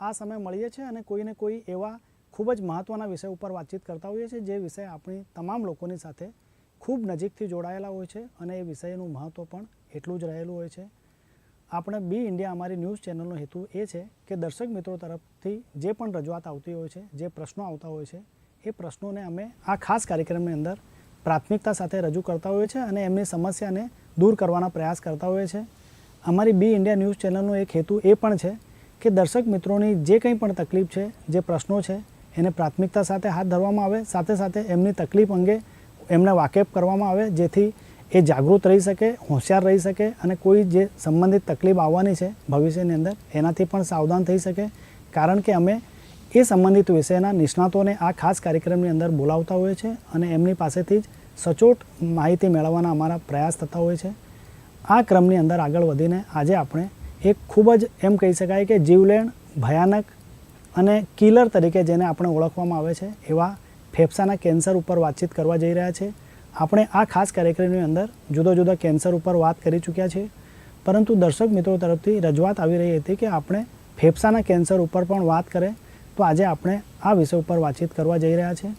આ સમય મળીએ છીએ અને કોઈને કોઈ એવા ખૂબ જ મહત્ત્વના વિષય ઉપર વાતચીત કરતા હોઈએ છીએ જે વિષય આપણી તમામ લોકોની સાથે ખૂબ નજીકથી જોડાયેલા હોય છે અને એ વિષયનું મહત્ત્વ પણ એટલું જ રહેલું હોય છે. આપણે બી ઇન્ડિયા અમારી ન્યૂઝ ચેનલનો હેતુ એ છે કે દર્શક મિત્રો તરફથી જે પણ રજૂઆત આવતી હોય છે, જે પ્રશ્નો આવતા હોય છે, એ પ્રશ્નોને અમે આ ખાસ કાર્યક્રમની અંદર પ્રાથમિકતા સાથે રજૂ કરતા હોઈએ છીએ અને એમની સમસ્યાને દૂર કરવાના પ્રયાસ કરતા હોઈએ છીએ. અમારી બી ઇન્ડિયા ન્યૂઝ ચેનલનો એક હેતુ એ પણ છે કે દર્શક મિત્રોની જે કંઈ પણ તકલીફ છે, જે પ્રશ્નો છે, એને પ્રાથમિકતા સાથે હાથ ધરવામાં આવે, સાથે સાથે એમની તકલીફ અંગે એમને વાકેફ કરવામાં આવે, જેથી એ જાગૃત રહી શકે, હોશિયાર રહી શકે અને કોઈ જે સંબંધિત તકલીફ આવવાની છે ભવિષ્યની અંદર, એનાથી પણ સાવધાન થઈ શકે. કારણ કે અમે એ સંબંધિત વિષયના નિષ્ણાતોને આ ખાસ કાર્યક્રમની અંદર બોલાવતા હોઈએ છીએ અને એમની પાસેથી જ સચોટ માહિતી મેળવવાના અમારા પ્રયાસ થતા હોય છે આ ક્રમની અંદર આગળ વધીને આજે આપણે એક ખૂબ જ એમ કહી શકાય કે જીવલેણ, ભયાનક અને કિલર તરીકે જેને આપણે ઓળખવામાં આવે છે, એવા ફેફસાના કેન્સર ઉપર વાતચીત કરવા જઈ રહ્યા છે. આપણે આ ખાસ કાર્યક્રમની અંદર જુદા જુદા કેન્સર ઉપર વાત કરી ચૂક્યા છીએ પરંતુ દર્શક મિત્રો તરફથી રજૂઆત આવી રહી હતી કે આપણે ફેફસાના કેન્સર ઉપર પણ વાત કરે, તો આજે આપણે આ વિષય ઉપર વાતચીત કરવા જઈ રહ્યા છે.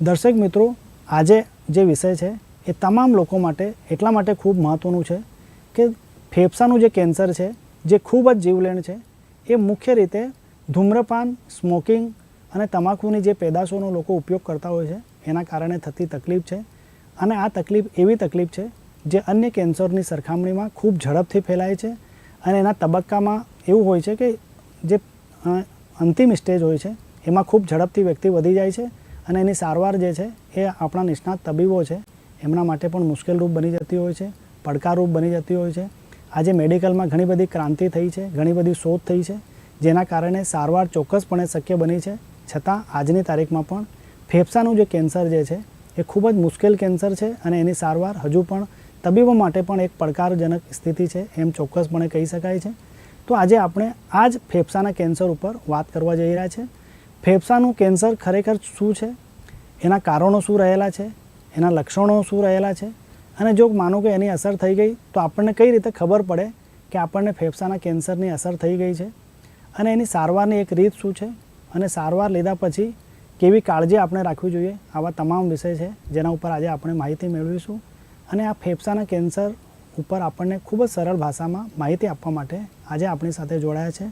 દર્શક મિત્રો, આજે જે વિષય છે, એ તમામ લોકો માટે એટલા માટે ખૂબ મહત્ત્વનું છે કે ફેફસાનું જે કેન્સર છે જે ખૂબ જ જીવલેણ છે, એ મુખ્ય રીતે ધૂમ્રપાન, સ્મોકિંગ અને તમાકુની જે પેદાશોનો લોકો ઉપયોગ કરતા હોય છે, એના કારણે થતી તકલીફ છે. અને આ તકલીફ એવી તકલીફ છે, જે અન્ય કેન્સરની સરખામણીમાં ખૂબ ઝડપથી ફેલાય છે અને એના તબક્કામાં એવું હોય છે કે જે અંતિમ સ્ટેજ હોય છે, એમાં ખૂબ ઝડપથી વ્યક્તિ વધી જાય છે અને એની સારવાર જે છે, એ આપણા નિષ્ણાત તબીબો છે. એમના માટે પણ મુશ્કેલરૂપ બની જતી હોય છે, પડકારરૂપ બની જતી હોય છે. આજે મેડિકલમાં ઘણી બધી ક્રાંતિ થઈ છે, ઘણી બધી શોધ થઈ છે, જેના કારણે સારવાર ચોક્કસપણે શક્ય બની છે. છતાં આજની તારીખમાં પણ ફેફસાનું જે કેન્સર જે છે, એ ખૂબ જ મુશ્કેલ કેન્સર છે અને એની સારવાર હજુ પણ તબીબો માટે પણ એક પડકારજનક સ્થિતિ છે એમ ચોક્કસપણે કહી શકાય છે. તો આજે આપણે આ જ ફેફસાના કેન્સર ઉપર વાત કરવા જઈ રહ્યા છે. ફેફસાનું કેન્સર ખરેખર શું છે? એના કારણો શું રહેલા છે? એના લક્ષણો શું રહેલા છે? અને જો માનો કે એની અસર થઈ ગઈ, તો આપણને કઈ રીતે ખબર પડે કે આપણને ફેફસાના કેન્સરની અસર થઈ ગઈ છે? અને એની સારવારની એક રીત શું છે? અને સારવાર લીધા પછી કેવી કાળજી આપણે રાખવી જોઈએ? આવા તમામ વિષય છે, જેના ઉપર આજે આપણે માહિતી મેળવીશું. અને આ ફેફસાના કેન્સર ઉપર આપણને ખૂબ જ સરળ ભાષામાં માહિતી આપવા માટે આજે આપણી સાથે જોડાયા છે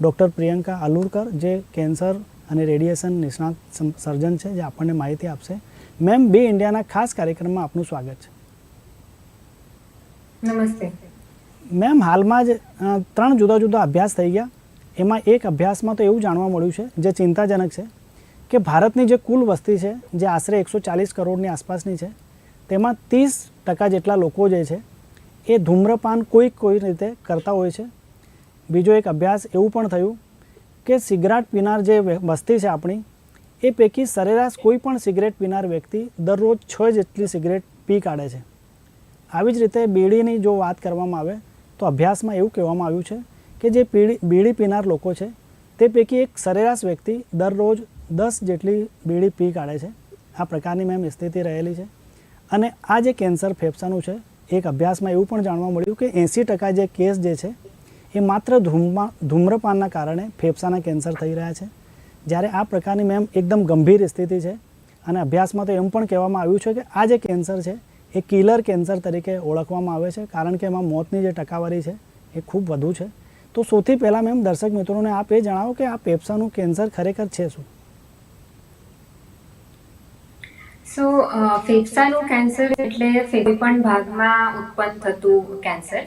ડૉક્ટર પ્રિયંકા અલુરકર, જે કેન્સર અને રેડિયેશન નિષ્ણાત સર્જન છે, જે આપણને માહિતી આપશે. મેમ, બે ઇન્ડિયાના ખાસ કાર્યક્રમમાં આપનું સ્વાગત છે. નમસ્તે. મેમ, હાલમાં જ ત્રણ જુદા જુદા અભ્યાસ થઈ ગયા. એમાં એક અભ્યાસમાં તો એવું જાણવા મળ્યું છે, જે ચિંતાજનક છે, કે ભારતની જે કુલ વસ્તી છે, જે આશરે એકસો ચાલીસ કરોડની આસપાસની છે, તેમાં ત્રીસ ટકા જેટલા લોકો જે છે, એ ધૂમ્રપાન કોઈ કોઈ રીતે કરતા હોય છે. બીજો એક અભ્યાસ એવું પણ થયું, કે સિગરેટ પીનાર જે વસ્તી છે આપણી, એ પૈકી સરેરાશ કોઈ પણ સિગરેટ પીનાર વ્યક્તિ દરરોજ છ જેટલી સિગરેટ પી કાઢે છે. આવી જ રીતે બીડીની જો વાત કરવામાં આવે, તો અભ્યાસમાં એવું કહેવામાં આવ્યું છે કે જે પીડી બીડી પીનાર લોકો છે, તે પૈકી એક સરેરાશ વ્યક્તિ દરરોજ દસ જેટલી બીડી પી કાઢે છે. આ પ્રકારની મેમ સ્થિતિ રહેલી છે. અને આ જે કેન્સર ફેફસાનું છે, એક અભ્યાસમાં એવું પણ જાણવા મળ્યું કે એંસી ટકા જે કેસ જે છે, એ માત્ર ધૂમમાં, ધૂમ્રપાનના કારણે ફેફસાના કેન્સર થઈ રહ્યા છે. જ્યારે આ પ્રકારની મેમ એકદમ ગંભીર સ્થિતિ છે. અને અભ્યાસમાં તો એમ પણ કહેવામાં આવ્યું છે કે આ જે કેન્સર છે એ કિલર કેન્સર તરીકે ઓળખવામાં આવે છે, કારણ કે એમાં મોતની જે ટકાવારી છે એ ખૂબ વધુ છે. તો સૌથી પહેલાં મેમ દર્શક મિત્રોને આપ એ જણાવો કે આ ફેફસાનું કેન્સર ખરેખર છે શું? સો ફેફસાનું કેન્સર એટલે કોઈ પણ ભાગમાં ઉત્પન્ન થતું કેન્સર.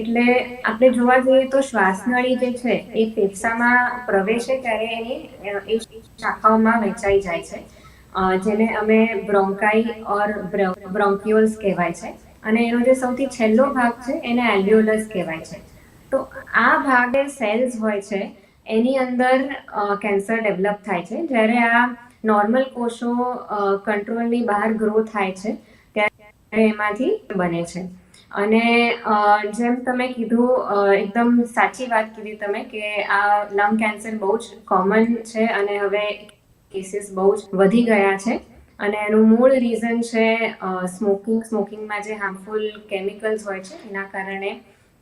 એટલે આપણે જોવા જઈએ તો શ્વાસનળી જે છે એ ફેફસામાં પ્રવેશે ત્યારે એની એ શાખાઓમાં વહેંચાઈ જાય છે. જેને અમે બ્રોન્કાઈ ઓર બ્રોન્ક્યુલ્સ કહેવાય છે. અને એનો જે સૌથી છેલ્લો ભાગ છે, એને એલ્યુલસ કહેવાય છે. તો આ ભાગે સેલ્સ હોય છે, એની અંદર કેન્સર ડેવલપ થાય છે. જ્યારે આ નોર્મલ કોષો કંટ્રોલની બહાર ગ્રો થાય છે, ત્યારે એમાંથી બને છે. અને જેમ તમે કીધું એકદમ સાચી વાત કીધી તમે કે આ લંગ કેન્સર બહુ જ કોમન છે અને હવે કેસીસ બહુ જ વધી ગયા છે. અને એનું મૂળ રીઝન છે સ્મોકિંગ સ્મોકિંગમાં જે હાર્મફુલ કેમિકલ્સ હોય છે, એના કારણે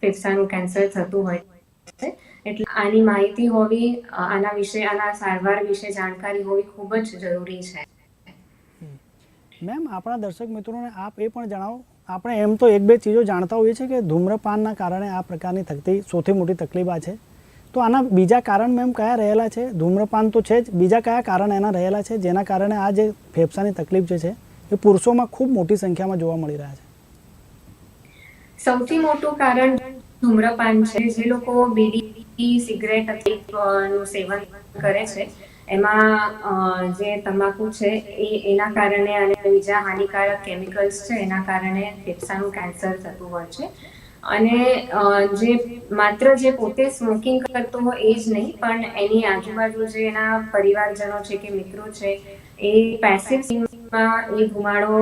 ફેફસાનું કેન્સર થતું હોય છે. એટલે આની માહિતી હોવી આના વિશે, આના સારવાર વિશે જાણકારી હોવી ખૂબ જ જરૂરી છે. મેમ, આપણા દર્શક મિત્રોને આપ એ પણ જણાવો. આપણે એમ તો એક બે ચીજો જાણતા હોઈએ છીએ કે ધૂમ્રપાનના કારણે આ પ્રકારની થતી સૌથી મોટી તકલીફ આ છે. તો આના બીજા કારણ મેમ કયા રહેલા છે? ધૂમ્રપાન તો છે જ. બીજા કયા કારણ એના રહેલા છે? જેના કારણે આ જે ફેફસાની તકલીફ જે છે, એ પુરુષોમાં ખૂબ મોટી સંખ્યામાં જોવા મળી રહ્યા છે. સૌથી મોટું કારણ ધૂમ્રપાન છે. જે લોકો બીડી, સિગરેટનું સેવન કરે છે, એમાં જે તમાકુ છે, એ એના કારણે અને બીજા હાનિકારક કેમિકલ્સ છે, એના કારણે ફેફસાનું કેન્સર થતું હોય છે. અને જે માત્ર જે પોતે સ્મોકિંગ કરતો હોય એ જ નહીં, પણ એની આજુબાજુ જે એના પરિવારજનો છે કે મિત્રો છે, એ પેસિવ એ ધુમાડો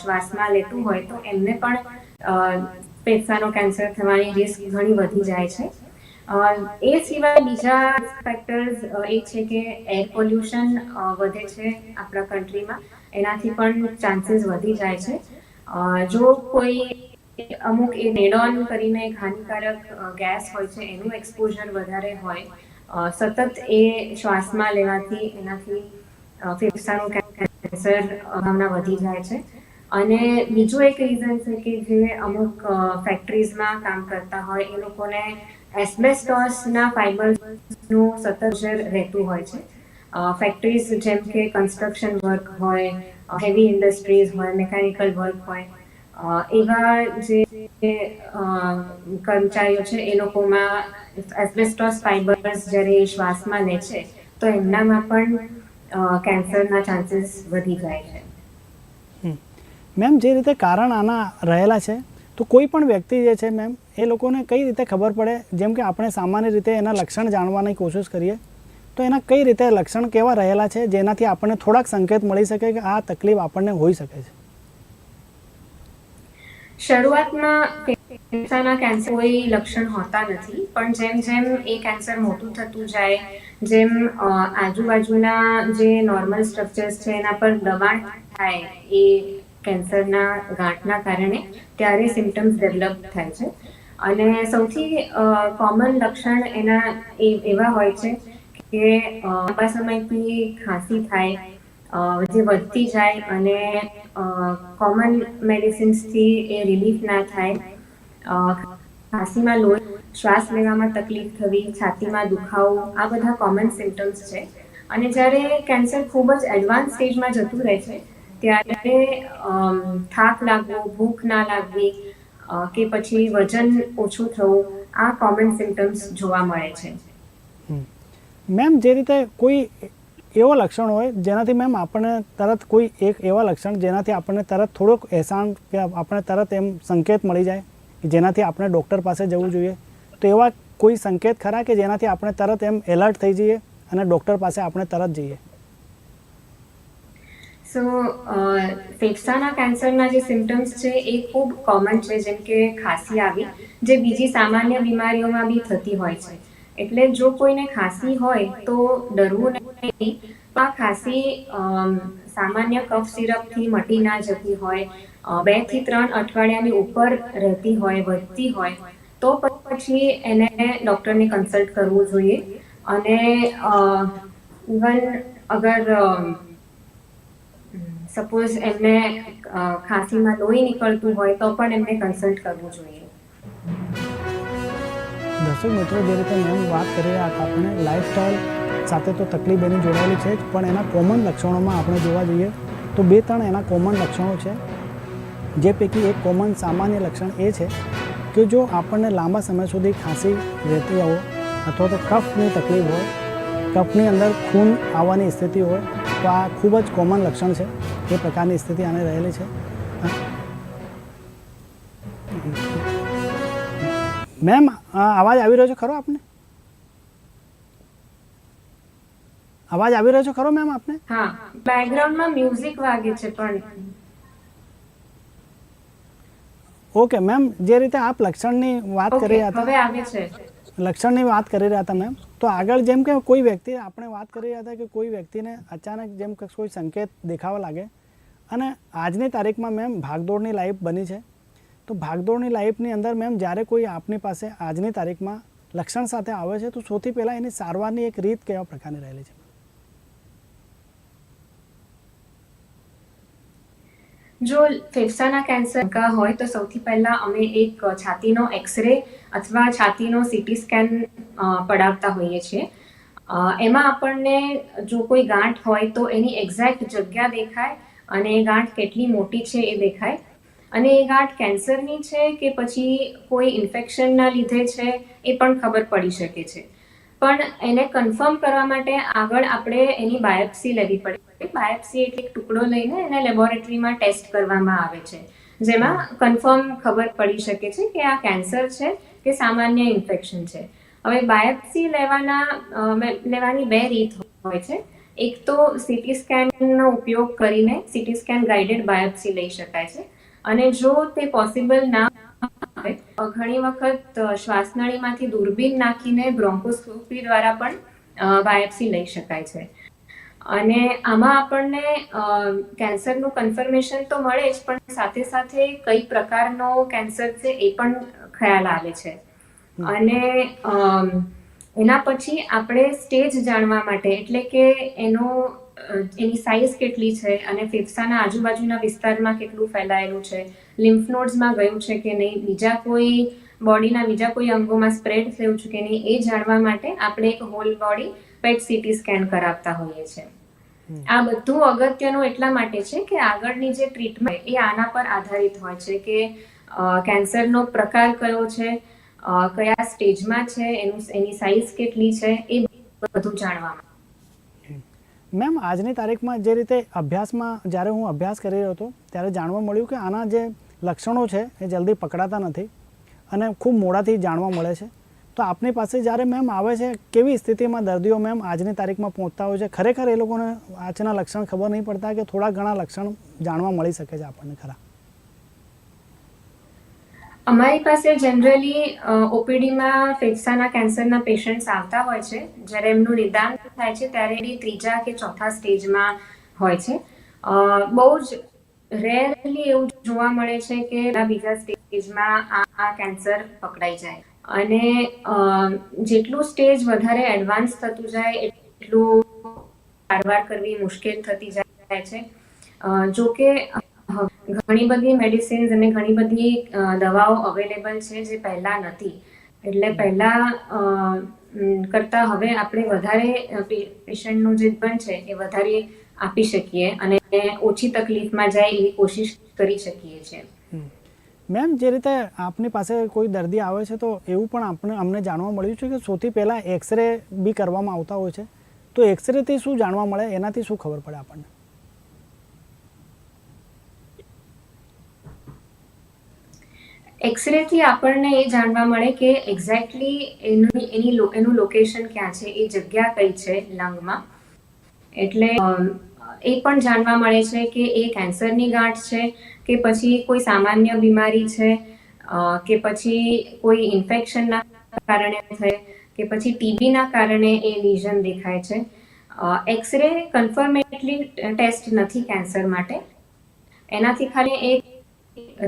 શ્વાસમાં લેતું હોય તો એમને પણ ફેફસાનો કેન્સર થવાની રિસ્ક ઘણી વધી જાય છે. એ સિવાય બીજા ફેક્ટર્સ એ છે કે એર પોલ્યુશન વધે છે આપણા કન્ટ્રીમાં એનાથી પણ ચાન્સીસ વધી જાય છે. જો કોઈ અમુક એ નેડોન કરીને એક હાનિકારક ગેસ હોય છે, એનું એક્સપોઝર વધારે હોય. સતત એ શ્વાસમાં લેવાથી એનાથી ફેફસાનું કેન્સર ભાવના વધી જાય છે. અને બીજું એક રીઝન છે કે જે અમુક ફેક્ટરીઝમાં કામ કરતા હોય, એ લોકોને એસ્બેસ્ટોસના ફાઇબર્સનું સતત રહેતું હોય છે. ફેક્ટરીઝ જેમ કે કન્સ્ટ્રક્શન વર્ક હોય હેવી ઇન્ડસ્ટ્રીઝ હોય મિકેનિકલ વર્ક હોય એવા જે કર્મચારીઓ છે, એ લોકોમાં એસ્બેસ્ટોસ ફાઇબર્સ જ્યારે શ્વાસમાં લે છે, તો એમનામાં પણ કેન્સરના ચાન્સીસ વધી જાય છે. મેમ, જે રીતે કારણ આના રહેલા છે, તો કોઈ પણ વ્યક્તિ જે છે, મેમ, એ લોકોને કઈ રીતે ખબર પડે? જેમ કે આપણે સામાન્ય રીતે એના લક્ષણ જાણવાની કોશિશ કરીએ, તો એના કઈ રીતે લક્ષણ કેવા રહેલા છે, જેનાથી આપણને થોડાક સંકેત મળી શકે કે આ તકલીફ આપણને હોઈ શકે છે? શરૂઆતમાં ફેફસાના કેન્સર કોઈ લક્ષણ હોતા નથી, પણ જેમ જેમ એ કેન્સર મોટું થતું જાય, જેમ આજુબાજુના જે નોર્મલ સ્ટ્રક્ચર્સ છે, એના પર દબાણ થાય એ કેન્સરના ગાંઠના કારણે, ત્યારે સિમ્ટમ્સ ડેવલપ થાય છે. અને સૌથી કોમન લક્ષણ એના એવા હોય છે કે લાંબા સમયથી ખાંસી થાય જે વધતી જાય અને કોમન મેડિસિન્સથી એ રિલીફ ના થાય. ખાંસીમાં લોહી શ્વાસ લેવામાં તકલીફ થવી, છાતીમાં દુખાવો, આ બધા કોમન સિમ્ટમ્સ છે. અને જ્યારે કેન્સર ખૂબ જ એડવાન્સ સ્ટેજમાં જતું રહે છે, ત્યારે થાક લાગવો, ભૂખ ના લાગવી કે પછી વજન ઓછું થવું, આ કોમન સિમ્ટમ્સ જોવા મળે છે. મેમ જે રીતે કોઈ એવો લક્ષણ હોય જેનાથી મેમ આપણને તરત કોઈ એક એવા લક્ષણ જેનાથી આપણને તરત થોડોક અહેસાન કે આપણે તરત એમ સંકેત મળી જાય કે જેનાથી આપણે ડૉક્ટર પાસે જવું જોઈએ. તો એવા કોઈ સંકેત ખરા કે જેનાથી આપણે તરત એમ એલર્ટ થઈ જઈએ અને ડૉક્ટર પાસે આપણે તરત જઈએ? સો ફેફસાના કેન્સરના જે સિમ્ટમ્સ છે એ ખૂબ કોમન છે જેમ કે ખાંસી આવી, જે બીજી સામાન્ય બીમારીઓમાં બી થતી હોય છે. એટલે જો કોઈને ખાંસી હોય તો ડરવું નહીં. આ ખાંસી સામાન્ય કફ સિરપથી મટી ના જતી હોય બેથી ત્રણ અઠવાડિયાની ઉપર રહેતી હોય, વધતી હોય, તો પછી એને ડૉક્ટરને કન્સલ્ટ કરવું જોઈએ. અને ઇવન અગર સપોઝ એમને ખાંસીમાં લોહી નીકળતું હોય તો પણ એમને કન્સલ્ટ કરવું જોઈએ. દર્શક મિત્રો જે રીતે મેમ વાત કરી રહ્યા હતા આપણે લાઇફસ્ટાઈલ સાથે તો તકલીફ એની જોડાયેલી છે જ, પણ એના કોમન લક્ષણોમાં આપણે જોવા જઈએ તો બે ત્રણ એના કોમન લક્ષણો છે. જે પૈકી એક કોમન સામાન્ય લક્ષણ એ છે કે જો આપણને લાંબા સમય સુધી ખાંસી રહેતી હોય અથવા તો કફની તકલીફ હોય, કફની અંદર ખૂન આવવાની સ્થિતિ હોય, તો આ ખૂબ જ કોમન લક્ષણ છે. એ પ્રકારની સ્થિતિ આને રહેલી છે. મેમ અવાજ આવી રહ્યો છે ખરો આપને? અવાજ આવી રહ્યો છે ખરો મેમ આપને? હા બેકગ્રાઉન્ડમાં મ્યુઝિક વાગે છે પણ. ઓકે મેમ જે રીતે આપ લક્ષણની વાત કરી રહ્યા હતા. હવે આવે છે. લક્ષણની વાત કરી રહ્યા હતા મેમ તો આગળ જેમ કે કોઈ વ્યક્તિ આપણે વાત કરી રહ્યા હતા કે કોઈ વ્યક્તિને અચાનક જેમ કે કોઈ સંકેત દેખાવા લાગે. અને આજની તારીખમાં મેમ ભાગદોડની લાઈફ બની છે. તો ભાગદોડની લાઈફની અંદર મેમ જ્યારે કોઈ આપની પાસે આજની તારીખમાં લક્ષણ સાથે આવે છે, તો સૌથી પહેલાં એની સારવારની એક રીત કેવા પ્રકારની રહેલી છે? જો ફેફસાના કેન્સર કા હોય, તો સૌથી પહેલા અમે એક છાતીનો એક્સરે અથવા છાતીનો સીટી સ્કેન પડાવતા હોઈએ છીએ. એમાં આપણને જો કોઈ ગાંઠ હોય, તો એની એક્ઝેક્ટ જગ્યા દેખાય અને એ ગાંઠ કેટલી મોટી છે એ દેખાય. અને એ ગાંઠ કેન્સરની છે કે પછી કોઈ ઇન્ફેક્શનના લીધે છે, એ પણ ખબર પડી શકે છે. પણ એને કન્ફર્મ કરવા માટે આગળ આપણે એની બાયોપ્સી લેવી પડે. બાયોપ્સી એટલે એક ટુકડો લઈને એને લેબોરેટરીમાં ટેસ્ટ કરવામાં આવે છે. જેમાં કન્ફર્મ ખબર પડી શકે છે કે આ કેન્સર છે કે સામાન્ય ઇન્ફેક્શન છે. હવે બાયોપ્સી લેવાના લેવાની બે રીત હોય છે. એક તો સીટી સ્કેનનો ઉપયોગ કરીને સીટી સ્કેન ગાઈડેડ બાયોપ્સી લઈ શકાય છે. અને જો તે પોસિબલ ના હોય ઘણી વખત શ્વાસનળીમાંથી દૂરબીન નાખીને બ્રોન્કોસ્કોપી દ્વારા પણ બાયોપ્સી લઈ શકાય છે. અને આમાં આપણને કેન્સરનું કન્ફર્મેશન તો મળે જ પણ સાથે સાથે કઈ પ્રકારનો કેન્સર છે એ પણ ખ્યાલ આવે છે. અને એના પછી આપણે સ્ટેજ જાણવા માટે એટલે કે એનો એની સાઇઝ કેટલી છે અને ફેફસાના આજુબાજુના વિસ્તારમાં કેટલું ફેલાયેલું છે? લિમ્ફ નોડ્સમાં ગયું છે કે નહીં? બીજા કોઈ બોડીના બીજા કોઈ અંગોમાં સ્પ્રેડ થયું છે કે નહીં? એ જાણવા માટે આપણે એક whole body PET CT scan કરાવતા હોઈએ છીએ. આ બધું અગત્યનું એટલા માટે છે કે આગળની જે ટ્રીટમેન્ટ એ આના પર આધારિત હોય છે કે કેન્સરનો પ્રકાર કયો છે કયા સ્ટેજમાં છે એનું એની સાઇઝ કેટલી છે એ બધું જાણવામાં મેમ, આજની તારીખમાં જે રીતે અભ્યાસમાં, જ્યારે હું અભ્યાસ કરી રહ્યો હતો, ત્યારે જાણવા મળ્યું કે આના જે લક્ષણો છે, એ જલ્દી પકડાતા નથી અને ખૂબ મોડાથી જાણવા મળે છે. તો આપની પાસે જ્યારે મેમ આવે છે, કેવી સ્થિતિમાં દર્દીઓ મેમ આજની તારીખમાં પહોંચતા હોય છે? ખરેખર એ લોકોને આજના લક્ષણ ખબર નહીં પડતા કે થોડા ઘણા લક્ષણ જાણવા મળી શકે છે આપણને ખરા. અમારી પાસે જનરલી ઓપીડીમાં ફેફસાના કેન્સરના પેશન્ટ્સ આવતા હોય છે. જ્યારે એમનું નિદાન થાય છે, ત્યારે એ ત્રીજા કે ચોથા સ્ટેજમાં હોય છે. બહુ જ રેરલી એવું જોવા મળે છે કે બીજા સ્ટેજમાં આ કેન્સર પકડાઈ જાય. અને જેટલું સ્ટેજ વધારે એડવાન્સ થતું જાય, એટલું સારવાર કરવી મુશ્કેલ થતી જાય છે. જો કે ઘણી બધી મેડિસિન્સ અને ઘણી બધી દવાઓ અવેલેબલ છે જે પહેલા નથી. એટલે પહેલા કરતા હવે આપણે વધારે પેશન્ટનું જે પણ છે એ વધારે આપી શકીએ અને ઓછી તકલીફમાં જાય એવી કોશિશ કરી શકીએ છીએ. મેમ, જે રીતે આપની પાસે કોઈ દર્દી આવે છે તો એવું પણ આપણે અમને જાણવા મળ્યું છે કે સૌથી પહેલાં એક્સરે બી કરવામાં આવતા હોય છે. તો એક્સરેથી શું જાણવા મળે? એનાથી શું ખબર પડે આપણને? એક્સરે થી આપણને એ જાણવા મળે કે એક્ઝેક્ટલી એનું, એની એનું લોકેશન ક્યાં છે, એ જગ્યા કઈ છે લંગમાં. એટલે એ પણ જાણવા મળે છે કે એ કેન્સરની ગાંઠ છે, કે પછી કોઈ સામાન્ય બીમારી છે કે પછી કોઈ ઇન્ફેક્શનના કારણે છે, કે પછી ટીબીના કારણે એ લીઝન દેખાય છે. એક્સરે કન્ફર્મેટલી ટેસ્ટ નથી કેન્સર માટે. એનાથી ખાલી એક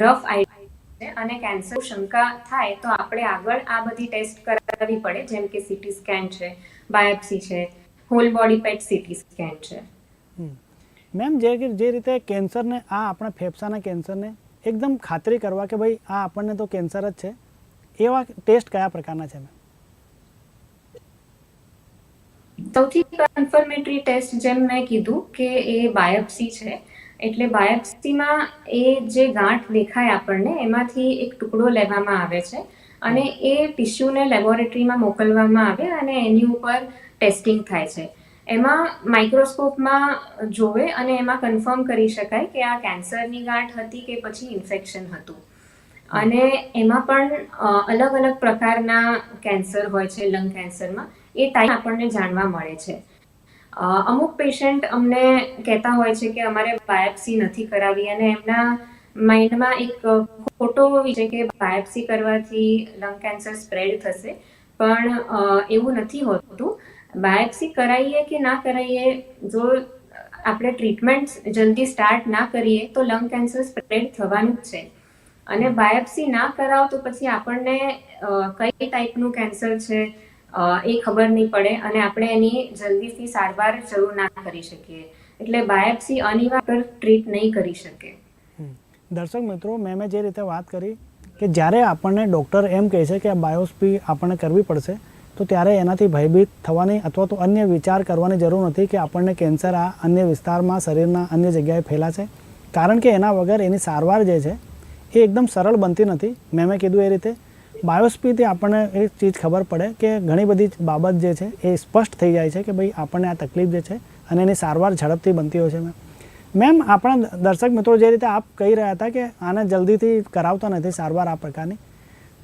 રફ આઈડિયા છે અને કેન્સર શંકા થાય તો આપણે આગળ આ બધી ટેસ્ટ કરાવવી પડે જેમ કે સીટી સ્કેન છે બાયોપ્સી છે હોલ બોડી પેટ સીટી સ્કેન છે. મેમ જે જે રીતે કેન્સરને આ આપણા ફેફસાના કેન્સરને એકદમ ખાતરી કરવા કે ભાઈ આ આપણને તો કેન્સર જ છે એવા ટેસ્ટ કયા પ્રકારના છે મેમ સૌથી કન્ફર્મેટરી ટેસ્ટ જેમ મેં કીધું કે એ બાયોપ્સી છે એટલે બાયોપ્સીમાં એ જે ગાંઠ દેખાય આપણને, એમાંથી એક ટુકડો લેવામાં આવે છે અને એ ટિશ્યુને લેબોરેટરીમાં મોકલવામાં આવે અને એની ઉપર ટેસ્ટિંગ થાય છે. એમાં માઇક્રોસ્કોપમાં જોવે અને એમાં કન્ફર્મ કરી શકાય કે આ કેન્સરની ગાંઠ હતી કે પછી ઇન્ફેક્શન હતું. અને એમાં પણ અલગ અલગ પ્રકારના કેન્સર હોય છે, લંગ કેન્સરમાં. એ ટાઈપ આપણને જાણવા મળે છે. અમુક પેશન્ટ અમને કહેતા હોય છે કે અમારે બાયોપ્સી નથી કરાવી અને એમના માઇન્ડમાં એક ખોટો છે કે બાયોપ્સી કરવાથી લંગ કેન્સર સ્પ્રેડ થશે. પણ એવું નથી હોતું. બાયોપ્સી કરાવીએ કે ના કરાવીએ જો આપણે ટ્રીટમેન્ટ જલ્દી સ્ટાર્ટ ના કરીએ, તો લંગ કેન્સર સ્પ્રેડ થવાનું જ છે. અને બાયોપ્સી ના કરાવો તો પછી આપણને કઈ ટાઈપનું કેન્સર છે? એ ખબર નહીં પડે અને આપણે એની જલ્દીથી સારવાર શરૂ ના કરી શકીએ. એટલે બાયોપ્સી અનિવાર્ય ટ્રીટ નહીં કરી શકે. દર્શક મિત્રો, મેં મેં જે રીતે વાત કરી કે જ્યારે આપણને ડૉક્ટર એમ કહે છે કે આ બાયોસ્પી આપણને કરવી પડશે, તો ત્યારે એનાથી ભયભીત થવાની અથવા તો અન્ય વિચાર કરવાની જરૂર નથી કે આપણને કેન્સર આ અન્ય વિસ્તારમાં, શરીરના અન્ય જગ્યાએ ફેલાશે. કારણ કે એના વગર એની સારવાર જે છે, એ એકદમ સરળ બનતી નથી. મેં મેં કીધું એ રીતે બાયોસ્પીથી આપણને એ ચીજ ખબર પડે કે ઘણી બધી બાબત જે છે એ સ્પષ્ટ થઈ જાય છે કે ભાઈ આપણને આ તકલીફ જે છે અને એની સારવાર ઝડપથી બનતી હોય છે મેમ મેમ, આપણા દર્શક મિત્રો જે રીતે આપ કહી રહ્યા હતા કે આને જલ્દીથી કરાવતા નથી સારવાર આ પ્રકારની,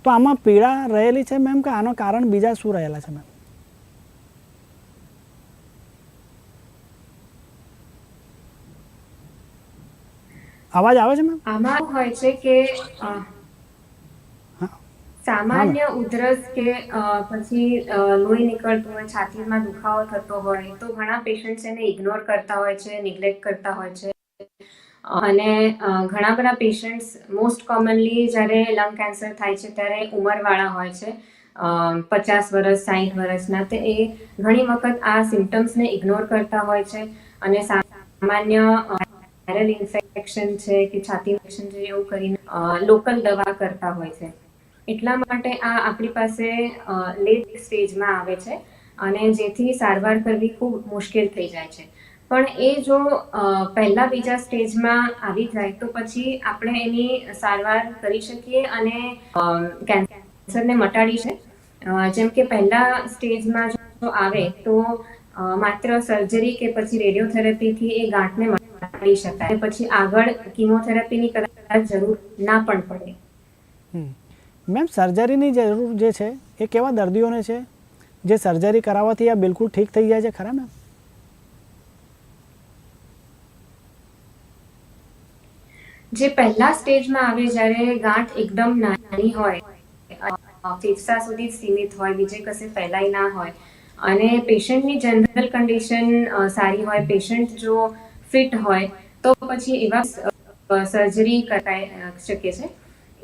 તો આમાં પીડા રહેલી છે મેમ કે આનો કારણ બીજા શું રહેલા છે મેમ અવાજ આવે છે મેમ આમાં હોય છે કે. સામાન્ય ઉધરસ કે પછી લોહી નીકળતું હોય છાતીમાં દુખાવો થતો હોય, તો ઘણા પેશન્ટ એને ઇગ્નોર કરતા હોય છે નિગ્લેક્ટ કરતા હોય છે. અને ઘણા બધા પેશન્ટ્સ મોસ્ટ કોમનલી જ્યારે લંગ કેન્સર થાય છે, ત્યારે ઉંમરવાળા હોય છે પચાસ વર્ષ સાઠ વર્ષના તે એ ઘણી વખત આ સિમ્ટમ્સને ઇગ્નોર કરતા હોય છે. અને સામાન્ય વાયરલ ઇન્ફેક્શન છે કે છાતી ઇન્ફેક્શન છે, એવું કરીને લોકલ દવા કરતા હોય છે. એટલા માટે આ આપણી પાસે લેટ સ્ટેજમાં આવે છે અને જેથી સારવાર કરવી ખૂબ મુશ્કેલ થઈ જાય છે. પણ એ જો પહેલા બીજા સ્ટેજમાં આવી જાય તો પછી આપણે એની સારવાર કરી શકીએ અને કેન્સરને મટાડી છે. જેમ કે પહેલા સ્ટેજમાં જો આવે તો માત્ર સર્જરી કે પછી રેડિયોથેરાપીથી એ ગાંઠને મટાડી શકાય. પછી આગળ કિમોથેરાપીની કદાચ જરૂર ના પણ પડે. મેમ સર્જરીની જરૂર જે છે, એ કેવા દર્દીઓને છે? જે સર્જરી કરાવવાથી આ બિલકુલ ઠીક થઈ જાય છે, ખરા મેમ? જે પહેલા સ્ટેજમાં આવે જ્યારે ગાંઠ એકદમ નાની હોય, ફેફસા સુધી સીમિત હોય, બીજે કશે ફેલાઈ ના હોય, અને પેશન્ટની જનરલ કન્ડિશન સારી હોય, પેશન્ટ જો ફિટ હોય, તો પછી એવા સર્જરી કરાઈ શકે છે.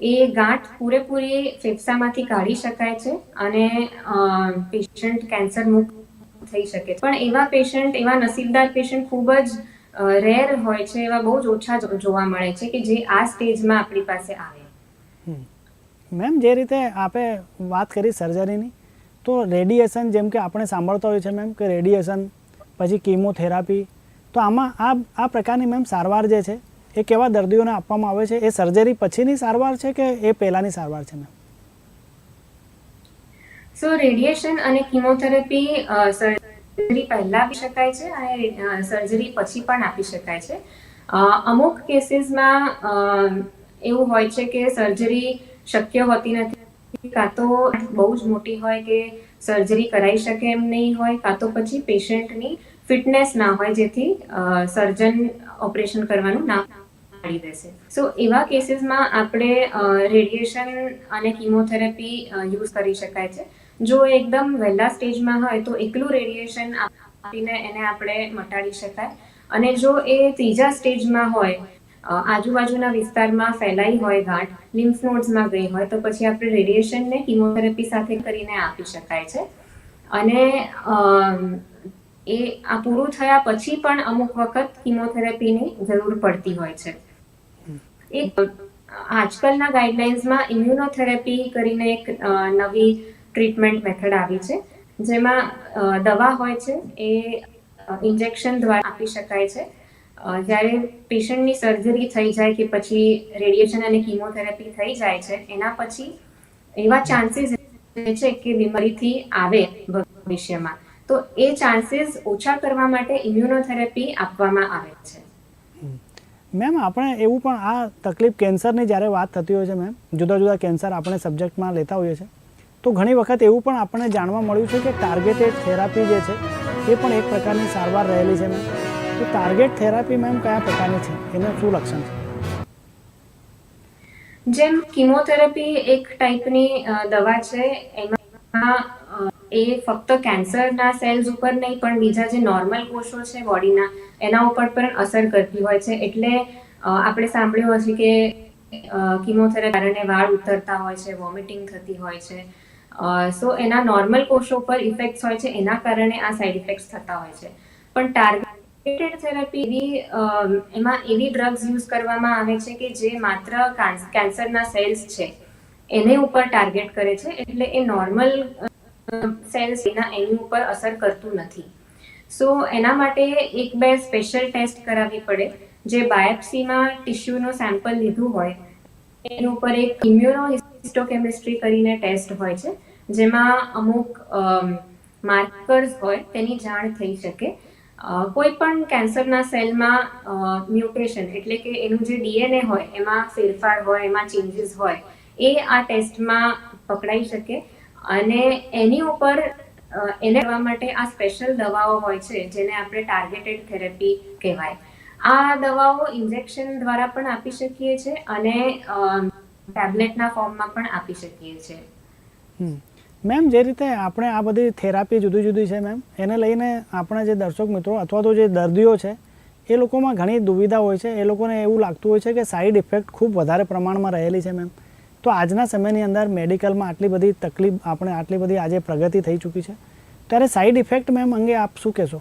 એ ગાંઠ પૂરેપૂરી ફેફસામાંથી કાઢી શકાય છે અને પેશન્ટ કેન્સર મુક્ત થઈ શકે છે. પણ એવા પેશન્ટ એવા નસીબદાર પેશન્ટ ખૂબ જ રેર હોય છે, એવા બહુ જ ઓછા જોવા મળે છે કે જે આ સ્ટેજમાં આપણી પાસે આવે. મેમ, જે રીતે આપે વાત કરી સર્જરીની તો રેડિયેશન જેમ કે આપણે સાંભળતા હોઈએ છીએ મેમ કે રેડિયેશન પછી કીમોથેરાપી તો આમાં આ આ પ્રકારની મેમ સારવાર જે છે એ કેવા દર્દીઓને આપવામાં આવે છે? એ સર્જરી પછીની સારવાર છે કે એ પહેલાંની સારવાર છે મેમ સો રેડિયેશન અને કિમોથેરાપી સર્જરી પહેલા આપી શકાય છે અને સર્જરી પછી પણ આપી શકાય છે. અમુક કેસીસમાં એવું હોય છે કે સર્જરી શક્ય હોતી નથી, કાં તો બહુ જ મોટી હોય કે સર્જરી કરાઈ શકે એમ નહીં હોય, કાં તો પછી પેશન્ટની ફિટનેસ ના હોય જેથી સર્જન ઓપરેશન કરવાનું ના પાડી દેશે સો એવા કેસીસમાં આપણે રેડિયેશન અને કિમોથેરાપી યુઝ કરી શકાય છે. જો એકદમ વહેલા સ્ટેજમાં હોય તો એકલું રેડિયેશન આપીને એને આપણે મટાડી શકાય. અને જો એ ત્રીજા સ્ટેજમાં હોય આજુબાજુના વિસ્તારમાં ફેલાઈ હોય ગાંઠ લિમ્ફ નોડ્સમાં ગઈ હોય, તો પછી આપણે રેડિયેશનને કિમોથેરાપી સાથે કરીને આપી શકાય છે. અને એ આ પૂરું થયા પછી પણ અમુક વખત કિમોથેરાપીની જરૂર પડતી હોય છે. એક આજકાલના ગાઈડલાઇન્સમાં ઇમ્યુનોથેરેપી કરીને એક નવી ટ્રીટમેન્ટ મેથડ આવી છે, જેમાં દવા હોય છે એ ઇન્જેક્શન દ્વારા આપી શકાય છે. જ્યારે પેશન્ટની સર્જરી થઈ જાય કે પછી રેડિયેશન અને કિમોથેરાપી થઈ જાય છે, એના પછી એવા ચાન્સીસ છે કે બીમારીથી આવે ભવિષ્યમાં. તો એ ચાન્સીસ ઓછા કરવા માટે ઇમ્યુનોથેરાપી આપવામાં આવે છે. મેમ આપણે એવું પણ આ તકલીફ કેન્સરની જ્યારે વાત થતી હોય છે મેમ જુદા જુદા કેન્સર આપણે સબ્જેક્ટમાં લેતા હોઈએ છીએ, તો ઘણી વખત એવું પણ આપણને જાણવા મળ્યું છે કે ટાર્ગેટેડ થેરાપી જે છે, એ પણ એક પ્રકારની સારવાર રહેલી છે મેમ તો ટાર્ગેટ થેરાપી મેમ કયા પ્રકારની છે? એનું શું લક્ષણ છે? જેમ કિમોથેરાપી એક ટાઈપની દવા છે, એમાં એ ફક્ત કેન્સરના સેલ્સ ઉપર નહીં, પણ બીજા જે નોર્મલ કોષો છે બોડીના એના ઉપર પણ અસર કરતી હોય છે. એટલે આપણે સાંભળ્યું હશે કે કિમોથેરાપી કારણે વાળ ઉતરતા હોય છે વોમિટિંગ થતી હોય છે. સો એના નોર્મલ કોષો પર ઇફેક્ટ્સ હોય છે, એના કારણે આ સાઇડ ઇફેક્ટ્સ થતા હોય છે. પણ ટાર્ગેટેડ થેરાપી એવી એમાં એવી ડ્રગ્સ યુઝ કરવામાં આવે છે કે જે માત્ર કેન્સરના સેલ્સ છે, એને ઉપર ટાર્ગેટ કરે છે. એટલે એ નોર્મલ સેલ્સ એના એની ઉપર અસર કરતું નથી. સો એના માટે એક બે સ્પેશિયલ ટેસ્ટ કરાવવી પડે. જે બાયોપ્સીમાં ટિશ્યુનો સેમ્પલ લીધું હોય, એની ઉપર એક ઇમ્યુનો હિસ્ટોકેમિસ્ટ્રી કરીને ટેસ્ટ હોય છે, જેમાં અમુક માર્કર્સ હોય, તેની જાણ થઈ શકે. કોઈ પણ કેન્સરના સેલમાં મ્યુટેશન એટલે કે એનું જે ડીએનએ હોય, એમાં ફેરફાર હોય, એમાં ચેન્જીસ હોય, એ આ ટેસ્ટમાં પકડાઈ શકે. અને એની ઉપર એને કરવા માટે આ સ્પેશિયલ દવાઓ હોય છે, જેને આપણે ટાર્ગેટેડ થેરેપી કહેવાય. આ દવાઓ ઇન્જેક્શન દ્વારા પણ આપી શકીએ છીએ અને ટેબ્લેટના ફોર્મમાં પણ આપી શકીએ છીએ મેમ, જે રીતે આપણે આ બધી થેરાપી જુદી જુદી છે મેમ, એને લઈને આપણા જે દર્શક મિત્રો અથવા તો જે દર્દીઓ છે, એ લોકોમાં ઘણી દુવિધા હોય છે. એ લોકોને એવું લાગતું હોય છે કે સાઈડ ઇફેક્ટ ખૂબ વધારે પ્રમાણમાં રહેલી છે મેમ. તો આજના સમયની અંદર મેડિકલમાં આટલી બધી તકલીફ, આપણે આટલી બધી આજે પ્રગતિ થઈ ચૂકી છે. ત્યારે સાઈડ ઇફેક્ટ મેમ અંગે આપ શું કહેશો?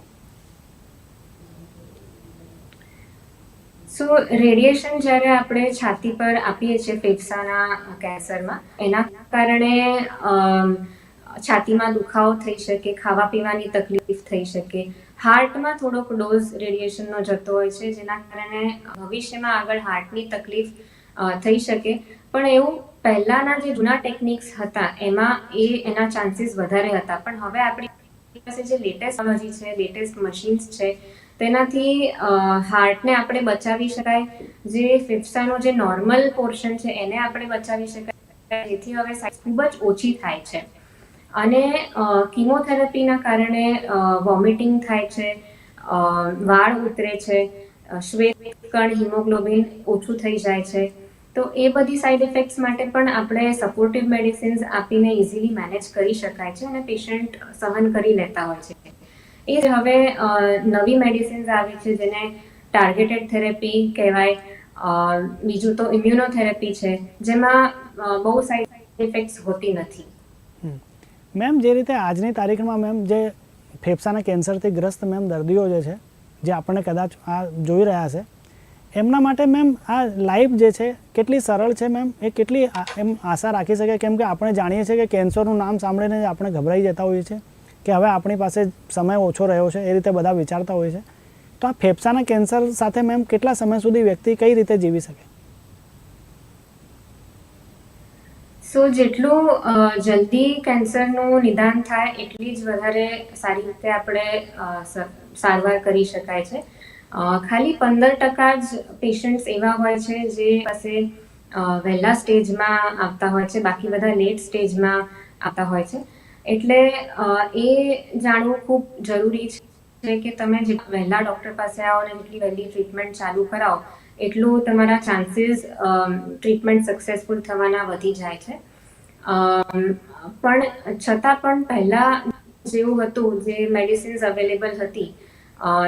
સો રેડિયેશન જ્યારે આપણે છાતી પર આપીએ છીએ ફેફસાના કેન્સરમાં, એના કારણે છાતીમાં દુખાવો થઈ શકે, ખાવા પીવાની તકલીફ થઈ શકે. હાર્ટમાં થોડોક ડોઝ રેડિયેશનનો જતો હોય છે, જેના કારણે ભવિષ્યમાં આગળ હાર્ટની તકલીફ થઈ શકે. પણ એવું પહેલાના જે જૂના ટેકનિક્સ હતા, એમાં એ, એના ચાન્સીસ વધારે હતા. પણ હવે આપણી પાસે જે લેટેસ્ટ ટેકનોલોજી છે લેટેસ્ટ મશીન્સ છે, તેનાથી હાર્ટને આપણે બચાવી શકાય. જે ફેફસાનો જે નોર્મલ પોર્શન છે, એને આપણે બચાવી શકાય. જેથી હવે ખૂબ જ ઓછી થાય છે. અને કિમોથેરાપીના કારણે વોમિટિંગ થાય છે વાળ ઉતરે છે શ્વેત કણ હિમોગ્લોબિન ઓછું થઈ જાય છે. તો એ બધી સાઇડ ઇફેક્ટ્સ માટે પણ આપણે સપોર્ટિવ મેડિસિન્સ આપીને ઇઝીલી મેનેજ કરી શકાય છે અને પેશન્ટ સહન કરી લેતા હોય છે. એ જ હવે નવી મેડિસિન્સ આવી છે જેને ટાર્ગેટેડ થેરેપી કહેવાય. બીજું તો ઇમ્યુનોથેરેપી છે, જેમાં બહુ સાઇડ ઇફેક્ટ્સ હોતી નથી. મેમ, જે રીતે આજની તારીખમાં મેમ જે ફેફસાના કેન્સરથી ગ્રસ્ત મેમ દર્દીઓ જે છે, જે આપણને કદાચ આ જોઈ રહ્યા છે એમના માટે મેમ આ લાઈફ જે છે, કેટલી સરળ છે મેમ, એ કેટલી એમ આશા રાખી શકે કેમ કે આપણે જાણીએ છીએ કે કેન્સરનું નામ સાંભળીને આપણે ગભરાઈ જતા હોઈએ છીએ કે હવે આપણી પાસે સમય ઓછો રહ્યો છે, એ રીતે બધા વિચારતા હોય છે. તો આ ફેફસાના કેન્સર સાથે મેમ કેટલા સમય સુધી વ્યક્તિ કઈ રીતે જીવી શકે? સો જેટલું જલ્દી કેન્સરનું નિદાન થાય એટલી જ વધારે સારી રીતે આપણે સારવાર કરી શકાય છે. ખાલી પંદર ટકા જ પેશન્ટ્સ એવા હોય છે જે પાસે વહેલા સ્ટેજમાં આવતા હોય છે, બાકી બધા લેટ સ્ટેજમાં આવતા હોય છે. એટલે એ જાણવું ખૂબ જરૂરી છે કે તમે જે વહેલા ડૉક્ટર પાસે આવો અને જેટલી વહેલી ટ્રીટમેન્ટ ચાલુ કરાવો, એટલું તમારા ચાન્સીસ ટ્રીટમેન્ટ સક્સેસફુલ થવાના વધી જાય છે. પણ છતાં પણ પહેલાં જેવું હતું, જે મેડિસિન્સ અવેલેબલ હતી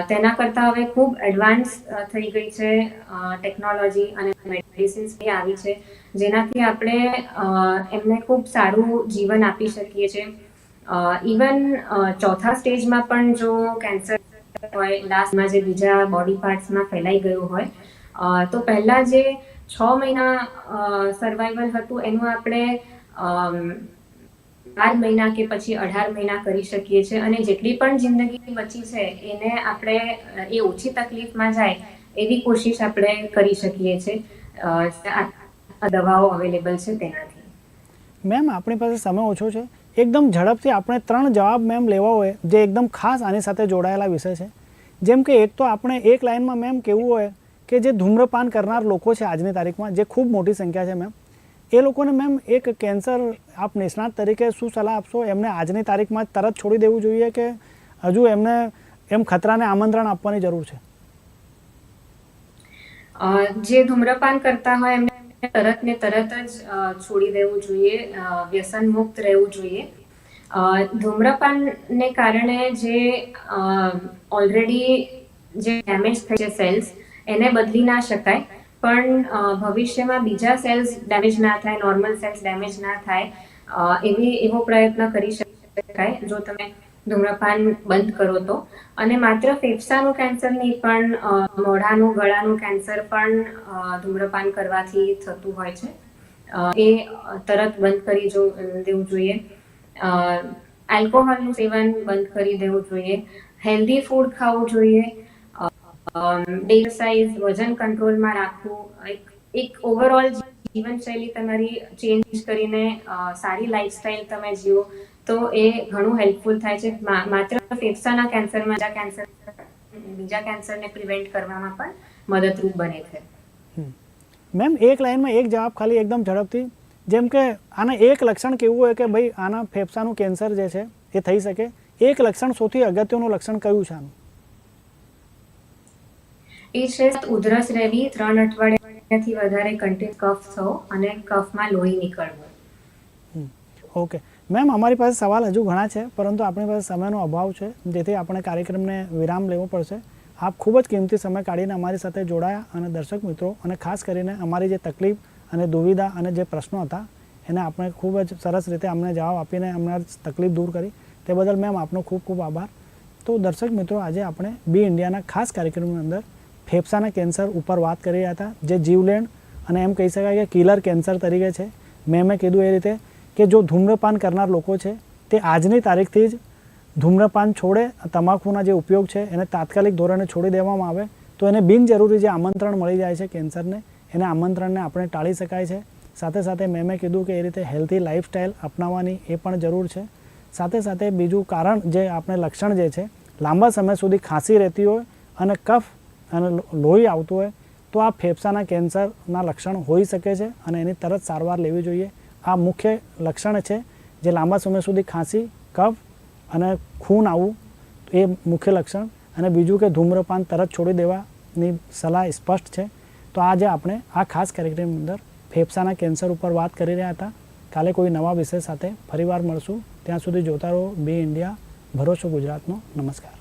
તેના કરતાં હવે ખૂબ એડવાન્સ થઈ ગઈ છે ટેકનોલોજી અને મેડિસિન્સ બી આવી છે, જેનાથી આપણે એમને ખૂબ સારું જીવન આપી શકીએ છીએ. ઇવન ચોથા સ્ટેજમાં પણ જો કેન્સર હોય લાસ્ટમાં જે બીજા બોડી પાર્ટ્સમાં ફેલાઈ ગયું હોય તો પહેલાં જે છ મહિના સર્વાઈવલ હતું, એનું આપણે બાર મહિના કે પછી અઢાર મહિના કરી શકીએ છીએ. અને જેટલી પણ જિંદગી બચી છે, એને આપણે, એ ઓછી તકલીફમાં જાય, એવી કોશિશ આપણે કરી શકીએ છીએ. દવાઓ અવેલેબલ છે તેનાથી. મેમ, આપણી પાસે સમય ઓછો છે. એકદમ ઝડપથી આપણે ત્રણ જવાબ મેમ લેવા હોય, જે એકદમ ખાસ આની સાથે જોડાયેલા વિષય છે. જેમ કે એક તો આપણે એક લાઇનમાં મેમ કેવું હોય કે જે ધૂમ્રપાન કરનાર લોકો છે આજની તારીખમાં, જે ખૂબ મોટી સંખ્યા છે મેમ. એ લોકોને મેમ એક કેન્સર આપ નિષ્ણાત તરીકે શું સલાહ આપશો? એમને આજની તારીખમાં તરત છોડી દેવું જોઈએ કે હજુ એમને એમ ખતરાને આમંત્રણ આપવાની જરૂર છે? જે ધૂમ્રપાન કરતા હોય એમને તરત ને તરત જ છોડી દેવું જોઈએ વ્યસન મુક્ત રહેવું જોઈએ. ધૂમ્રપાનને કારણે જે ઓલરેડી જે ડેમેજ થઈ છે સેલ્સ એને બદલી ના શકાય. પણ ભવિષ્યમાં બીજા સેલ્સ ડેમેજ ના થાય નોર્મલ સેલ્સ ડેમેજ ના થાય એવી એવો પ્રયત્ન કરી શકાય, જો તમે ધૂમ્રપાન બંધ કરો તો. અને માત્ર ફેફસાનું કેન્સર નહીં, પણ મોઢાનું, ગળાનું કેન્સર પણ ધૂમ્રપાન કરવાથી થતું હોય છે. એ તરત બંધ કરી જો દેવું જોઈએ. આલ્કોહોલનું સેવન બંધ કરી દેવું જોઈએ. હેલ્ધી ફૂડ ખાવું જોઈએ. એક્સરસાઇઝ વજન કંટ્રોલમાં રાખવું, એક એક ઓવરઓલ જીવનશૈલી તમારી ચેન્જ કરીને સારી લાઈફસ્ટાઈલ તમે જીવો, તો એ ઘણું હેલ્પફુલ થાય છે. માત્ર ફેફસાના કેન્સરમાં બીજા કેન્સર બીજા કેન્સરને પ્રિવેન્ટ કરવામાં પણ મદદરૂપ બને છે. મેમ, એક લાઈનમાં એક જવાબ ખાલી એકદમ ઝડપથી, જેમ કે આના એક લક્ષણ કેવું હોય કે ભાઈ આના ફેફસાનું કેન્સર જે છે, એ થઈ શકે. એક લક્ષણ સૌથી અગત્યનું લક્ષણ કયું છે આનું? એ છે ઉધરસ રહેવી ત્રણ અઠવાડિયાથી વધારે કન્ટિન્યુ કફ થવો અને કફમાં લોહી નીકળવું. ઓકે મેમ અમારી પાસે સવાલ હજુ ઘણા છે, પરંતુ આપણી પાસે સમયનો અભાવ છે. જેથી આપણે કાર્યક્રમને વિરામ લેવો પડશે. આપ ખૂબ જ કિંમતી સમય કાઢીને અમારી સાથે જોડાયા અને દર્શક મિત્રો, અને ખાસ કરીને અમારી જે તકલીફ અને દુવિધા અને જે પ્રશ્નો હતા, એને આપણે ખૂબ જ સરસ રીતે અમને જવાબ આપીને અમને તકલીફ દૂર કરી. તે બદલ મેમ આપનો ખૂબ ખૂબ આભાર. તો દર્શક મિત્રો, આજે આપણે બી ઇન્ડિયાના ખાસ કાર્યક્રમની અંદર ફેફસાના કેન્સર ઉપર વાત કરી રહ્યા હતા, જે જીવલેણ અને એમ કહી શકાય કે કિલર કેન્સર તરીકે છે. મેં મેં કીધું એ રીતે કે જો ધૂમ્રપાન કરનાર લોકો છે, તે આજની તારીખથી જ ધૂમ્રપાન છોડે, તમાકુના જે ઉપયોગ છે, એને તાત્કાલિક ધોરણે છોડી દેવામાં આવે, તો એને બિનજરૂરી જે આમંત્રણ મળી જાય છે કેન્સરને, એને આમંત્રણને આપણે ટાળી શકાય છે. સાથે સાથે મેં મેં કીધું કે એ રીતે હેલ્ધી લાઈફસ્ટાઈલ અપનાવવાની એ પણ જરૂર છે. સાથે સાથે બીજું કારણ જે આપણે લક્ષણ જે છે, લાંબા સમય સુધી ખાંસી રહેતી હોય અને કફ અને લોહી આવતું હોય, તો આ ફેફસાના કેન્સરના લક્ષણ હોઈ શકે છે અને એની તરત સારવાર લેવી જોઈએ. આ મુખ્ય લક્ષણ છે જે લાંબા સમય સુધી ખાંસી, કફ અને ખૂન આવવું એ મુખ્ય લક્ષણ. અને બીજું કે ધૂમ્રપાન તરત છોડી દેવાની સલાહ સ્પષ્ટ છે. તો આજે આપણે આ ખાસ કાર્યક્રમની અંદર ફેફસાના કેન્સર ઉપર વાત કરી રહ્યા હતા. કાલે કોઈ નવા વિષય સાથે ફરીવાર મળશું. ત્યાં સુધી જોતા રહો, બી ઇન્ડિયા, ભરોસો ગુજરાતનો. નમસ્કાર.